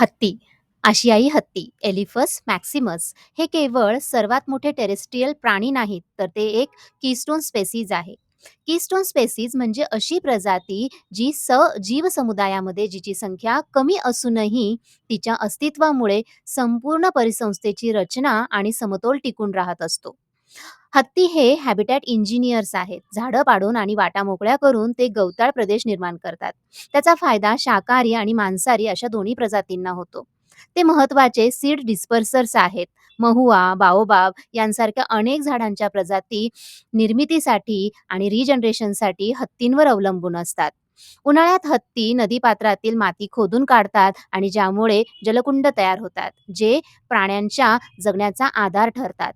हत्ती, आशियाई हत्ती एलिफस मॅक्सिमस हे केवळ सर्वात मोठे टेरेस्ट्रियल प्राणी नाहीत, तर ते एक कीस्टोन स्पेसीज आहे. कीस्टोन स्पेसीज म्हणजे अशी प्रजाती जी स जीव समुदायामध्ये जिची संख्या कमी असूनही तिच्या अस्तित्वामुळे संपूर्ण परिसंस्थेची रचना आणि समतोल टिकून राहत असतो. हत्ती हे हॅबिटॅट इंजिनियर्स आहेत. झाडं पाडून आणि वाटा मोकळ्या करून ते गवताळ प्रदेश निर्माण करतात. त्याचा फायदा शाकाहारी आणि मांसाहारी अशा दोन्ही प्रजातींना होतो. ते महत्त्वाचे सीड डिस्पर्सर्स आहेत. महुआ, बाओबाब यांसारख्या अनेक झाडांच्या प्रजाती निर्मितीसाठी आणि रिजनरेशनसाठी हत्तींवर अवलंबून असतात. उन्हाळ्यात हत्ती नदीपात्रातील माती खोदून काढतात आणि ज्यामुळे जलकुंड तयार होतात, जे प्राण्यांच्या जगण्याचा आधार ठरतात.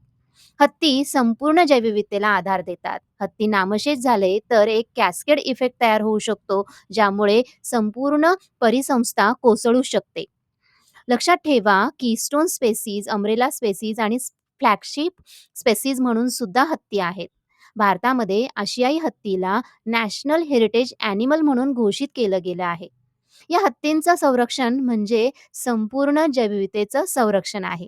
हत्ती संपूर्ण जैवविविधतेला आधार देतात. हत्ती नामशेष झाले तर एक कॅस्केड इफेक्ट तयार होऊ शकतो, ज्यामुळे संपूर्ण परिसंस्था कोसळू शकते. लक्षात ठेवा, की स्टोन स्पेसीज, अमरेला स्पेसीज आणि फ्लॅगशिप स्पेसीज म्हणून सुद्धा हत्ती आहेत. भारतामध्ये आशियाई हत्तीला नॅशनल हेरिटेज ॲनिमल म्हणून घोषित केलं गेलं आहे. या हत्तींचं संरक्षण म्हणजे संपूर्ण जैवविविधतेचं संरक्षण आहे.